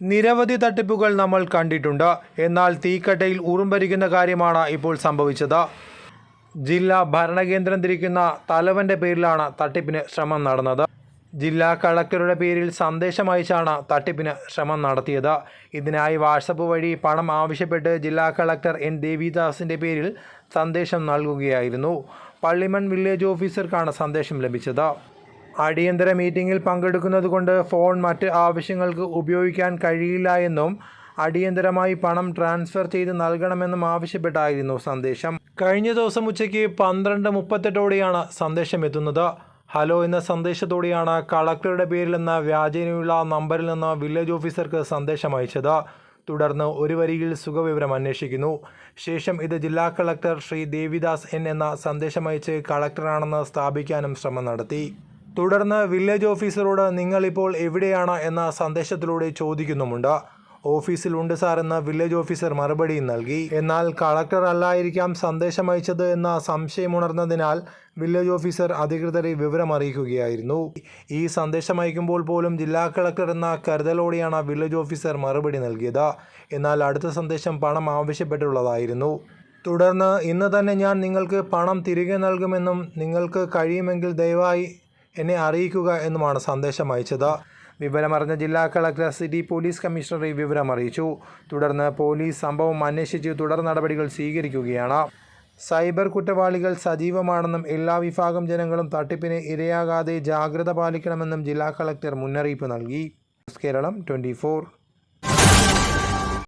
നിരവധി തട്ടിപ്പുകൾ നമ്മൾ കണ്ടിട്ടുണ്ട്. എന്നാൽ തീക്കട്ടയിൽ ഉറുമ്പരിക്കുന്ന കാര്യമാണ് ഇപ്പോൾ സംഭവിച്ചത്. ജില്ലാ ഭരണകേന്ദ്രം തിരിക്കുന്ന തലവന്റെ പേരിലാണ് തട്ടിപ്പിന് ശ്രമം നടന്നത്. ജില്ലാ കളക്ടറുടെ പേരിൽ സന്ദേശം അയച്ചാണ് തട്ടിപ്പിന് ശ്രമം നടത്തിയത്. ഇതിനായി വാട്സപ്പ് വഴി പണം ആവശ്യപ്പെട്ട് ജില്ലാ കളക്ടർ എൻ. ദേവിദാസിന്റെ പേരിൽ സന്ദേശം നൽകുകയായിരുന്നു. പള്ളിമൺ വില്ലേജ് ഓഫീസർക്കാണ് സന്ദേശം ലഭിച്ചത്. അടിയന്തര മീറ്റിംഗിൽ പങ്കെടുക്കുന്നതുകൊണ്ട് ഫോൺ മറ്റ് ആവശ്യങ്ങൾക്ക് ഉപയോഗിക്കാൻ കഴിയില്ല എന്നും അടിയന്തരമായി പണം ട്രാൻസ്ഫർ ചെയ്ത് നൽകണമെന്നും ആവശ്യപ്പെട്ടായിരുന്നു സന്ദേശം. കഴിഞ്ഞ ദിവസം ഉച്ചയ്ക്ക് പന്ത്രണ്ട് മുപ്പത്തെട്ടോടെയാണ് സന്ദേശം എത്തുന്നത് ഹലോ എന്ന സന്ദേശത്തോടെയാണ് കളക്ടറുടെ പേരിൽ നിന്ന് വ്യാജേനയുള്ള നമ്പറിൽ നിന്ന് വില്ലേജ് ഓഫീസർക്ക് സന്ദേശം അയച്ചത്. തുടർന്ന് ഒരു വരിയിൽ സുഖവിവരം അന്വേഷിക്കുന്നു. ശേഷം ഇത് ജില്ലാ കളക്ടർ ശ്രീ ദേവിദാസ് എൻ എന്ന സന്ദേശമയച്ച് കളക്ടറാണെന്ന് സ്ഥാപിക്കാനും ശ്രമം നടത്തി. തുടർന്ന് വില്ലേജ് ഓഫീസറോട് നിങ്ങളിപ്പോൾ എവിടെയാണ്? എന്ന സന്ദേശത്തിലൂടെ ചോദിക്കുന്നുമുണ്ട്. ഓഫീസിൽ ഉണ്ട് സാർ എന്ന വില്ലേജ് ഓഫീസർ മറുപടി നൽകി. എന്നാൽ കളക്ടർ അല്ലായിരിക്കാം സന്ദേശം അയച്ചത് എന്ന സംശയമുണർന്നതിനാൽ വില്ലേജ് ഓഫീസർ അധികൃതരെ വിവരം അറിയിക്കുകയായിരുന്നു. ഈ സന്ദേശം അയക്കുമ്പോൾ പോലും ജില്ലാ കളക്ടർ എന്ന കരുതലോടെയാണ് വില്ലേജ് ഓഫീസർ മറുപടി നൽകിയത്. എന്നാൽ അടുത്ത സന്ദേശം പണം ആവശ്യപ്പെട്ടുള്ളതായിരുന്നു. തുടർന്ന് ഇന്ന് തന്നെ ഞാൻ നിങ്ങൾക്ക് പണം തിരികെ നൽകുമെന്നും നിങ്ങൾക്ക് കഴിയുമെങ്കിൽ ദയവായി എന്നെ അറിയിക്കുക എന്നുമാണ് സന്ദേശം അയച്ചത്. വിവരമറിഞ്ഞ ജില്ലാ കളക്ടർ സിറ്റി പോലീസ് കമ്മീഷണറെ വിവരം അറിയിച്ചു. തുടർന്ന് പോലീസ് സംഭവം അന്വേഷിച്ച് തുടർ നടപടികൾ സ്വീകരിക്കുകയാണ്. സൈബർ കുറ്റവാളികൾ സജീവമാണെന്നും എല്ലാ വിഭാഗം ജനങ്ങളും തട്ടിപ്പിന് ഇരയാകാതെ ജാഗ്രത പാലിക്കണമെന്നും ജില്ലാ കളക്ടർ മുന്നറിയിപ്പ് നൽകി. കേരളം ട്വന്റി